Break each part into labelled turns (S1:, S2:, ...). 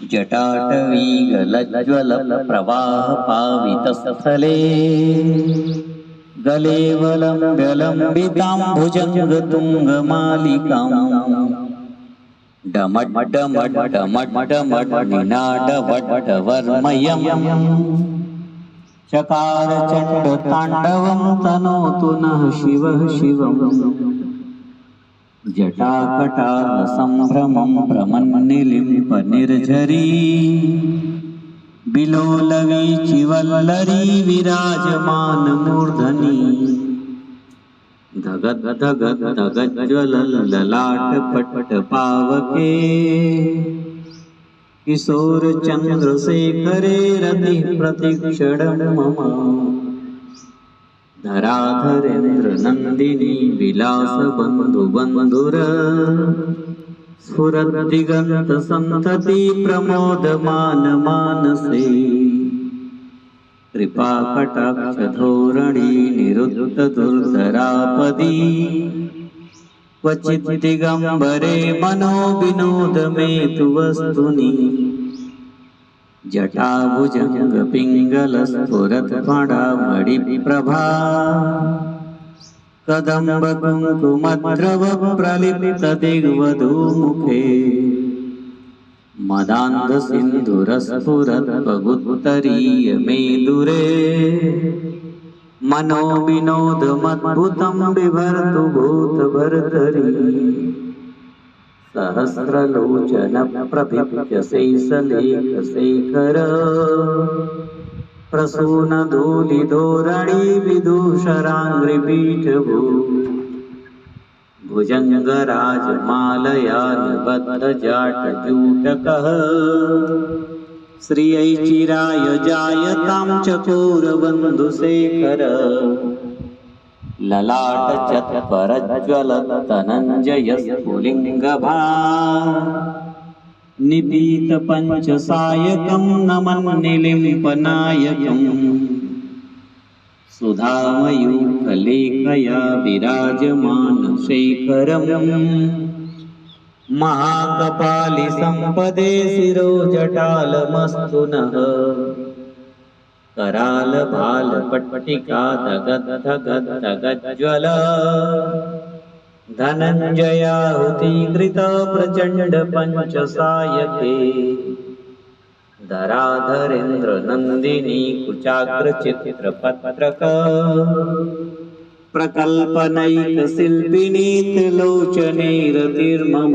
S1: जटाटवीगलज्वलप्रवाहपावितस्थले गलेवलम्ब्यलम्बिताम्भुजङ्गतुङ्गमालिकाम् डमड्डमड्डमड्डमड्डनिनाडवड्डवर्मयम् चकारचण्डताण्डवं तनोतु नः शिवः शिवम्। जटाकटाः सम्भ्रमं भ्रमन्निलिम्प निर्झरी बिलोलवीचिवल्लरी विराजमानमूर्धनि। धगद् धगद् धगज्ज्वलल्ललाटपट्टपावके किशोरचन्द्रशेखरे रतिः प्रतिक्षणं मम। धराधरेन्द्रनन्दिनी विलासबन्धुबन्धुर। स्फुरद्दिगन्तसन्तति प्रमोदमानमानसे कृपाकटाक्षधोरणी निरुद्धदुर्धरापदी। क्वचित् दिगम्बरे मनो विनोदमे तु वस्तुनि जटाभुजङ्गपिङ्गलस्फुरत्फणामणिप्रभा कदम्बकुङ्कुमद्रव प्रलिप्तदिग्वधूमुखे मदान्धसिन्धुरस्फुरत्पगुत्तरीय मेदुरे। मनो विनोदमद्भुतं बिभर्तु भूतभर्तरी सहस्रलोचन प्रभिप्यशेषलेखशेखर प्रसूनधूलिधोरणी विदूषराङ्घ्रिपीठभू भुजङ्गराजमालया निबद्धजाटजूटकः श्रियै चिराय जायतां चकोरबन्धुशेखर ललाटचत्परज्ज्वलतनञ्जयस्फुलिङ्गभा निपीतपञ्चसायकं नमन्निलिम्पनायकम् सुधामयूखलेखया विराजमानशेखरम्। महाकपालिसम्पदे शिरोजटालमस्तु नः करालभालपट्टिका धगद्धगद्धगज्ज्वल धनञ्जयाहुतीकृत प्रचण्ड पञ्चसायके। धराधरेन्द्रनन्दिनी कुचाग्रचित्रपत्रक। प्रकल्पनैकशिल्पिनी त्रिलोचनेरतिर्मम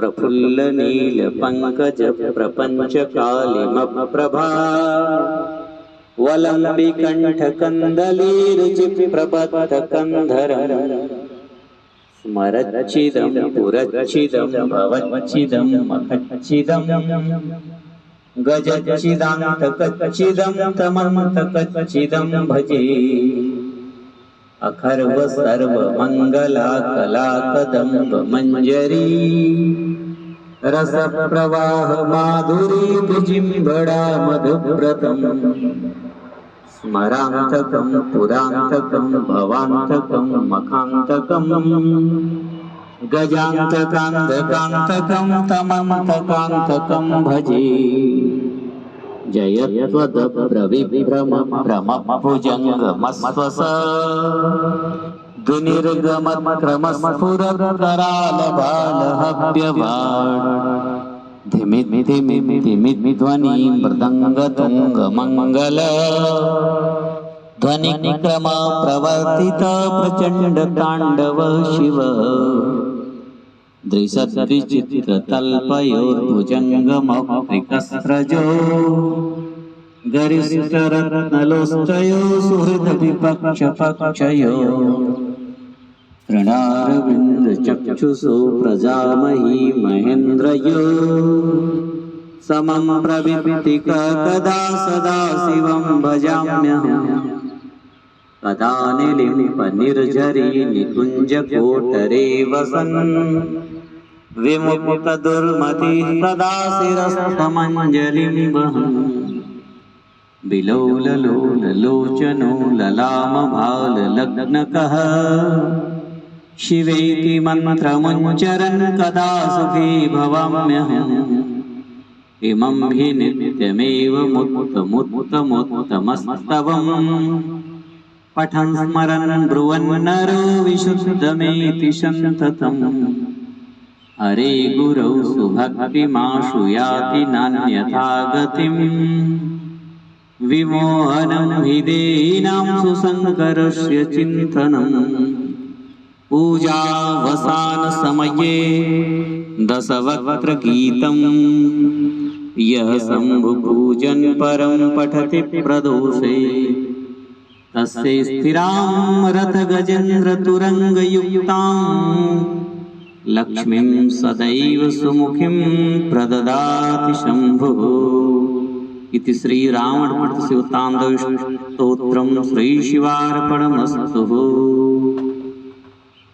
S1: प्रफुल्लनीलपङ्कज प्रपञ्चकालिमप्रभा वलम्बिकण्ठकन्दलीरुचिप्रबद्धकन्धरम् स्मरच्चिदं पुरच्चिदं भवच्चिदं मखच्चिदं। गजच्चिदान्तकच्चिदं तमन्तकच्चिदं भजे। अखर्व सर्वमङ्गला कलाकदम्ब मञ्जरी रसप्रवाह माधुरी विजिम्बडा मधुव्रतम् स्मरान्तकं, पुरान्तकं, भवान्तकं मखान्तकं गजान्तकान्तकान्तकं, तमन्तकान्तकं भजे। जयत्वदप्रविभ्रम भ्रमभुजङ्गमस्वस दुनिर्गमक्रमस्फुरतरालबालहव्यवाड् धिमि धिमि धिमि ध्वनि मृदङ्गतुङ्ग मङ्गल ध्वनिक्रम शिव दृशद्विचित्रतल्पयोर्भुजङ्गमौक्तिकस्रजो गरिष्ठरत्नलोष्टयो सुहृदविपक्षपक्षयो। तृणारविन्दचक्षुषो प्रजामही महेन्द्रयो। समं प्रवित्तिक कदा सदा शिवं भजाम्यहम् कदा निलिम्पनिर्झरी निकुञ्जकोटरे वसन् विमुक्तदुर्मतिः सदा शिरस्तमञ्जलिं वहन् बिलोललोललोचनो ललामभाललग्नकः शिवेति मन्त्रमुच्चरन् कदा सुखी भवाम्यहम्। इमं हि नित्यमेव मुत्तमुत्तमुत्तमस्तवम् पठन् स्मरन् ब्रुवन् नरो विशुद्धमेति सन्ततम् हरे गुरौ सुभक्तिमाशु याति नान्यथा गतिम् विमोहनं हि देहिनां सुशङ्करस्य चिन्तनम्। पूजावसानसमये दशवक्त्रगीतम् यः शम्भुपूजन् परं पठति प्रदोषे। तस्य स्थिरां रथगजेन्द्रतुरङ्गयुक्ताम् लक्ष्मीं सदैव सुमुखीं प्रददाति शम्भुः इति श्रीरावणभट्टशिवताण्डवस्तोत्रं श्रीशिवार्पणमस्तु